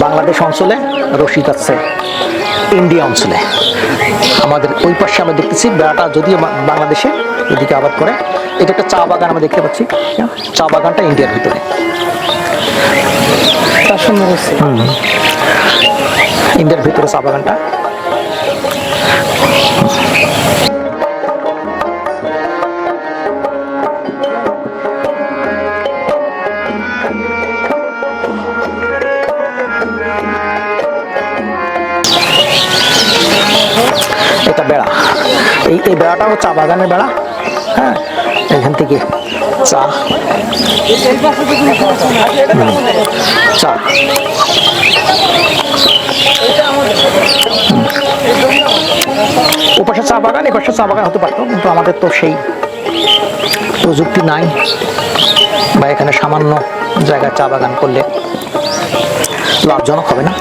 বাংলাদেশ অঞ্চলে রশিদ আছে ইন্ডিয়া অঞ্চলে। আমাদের ওই পাশে আমরা দেখতেছি বেড়াটা যদিও বাংলাদেশে এদিকে আবাদ করে। এটা একটা চা বাগান আমরা দেখতে পাচ্ছি। চা বাগানটা ইন্ডিয়ার ভিতরে। ইন্ডিয়ার ভিতরে চা বাগানটা। এটা বেড়া। এই এই বেড়াটাও চা বাগানের বেড়া। হ্যাঁ এখান থেকে চা। চা। ওপাশে চা বাগান, এপাশে চা বাগান হতে পারতো, কিন্তু আমাদের তো সেই প্রযুক্তি নাই বা এখানে সামান্য জায়গায় চা বাগান করলে লাভজনক হবে না।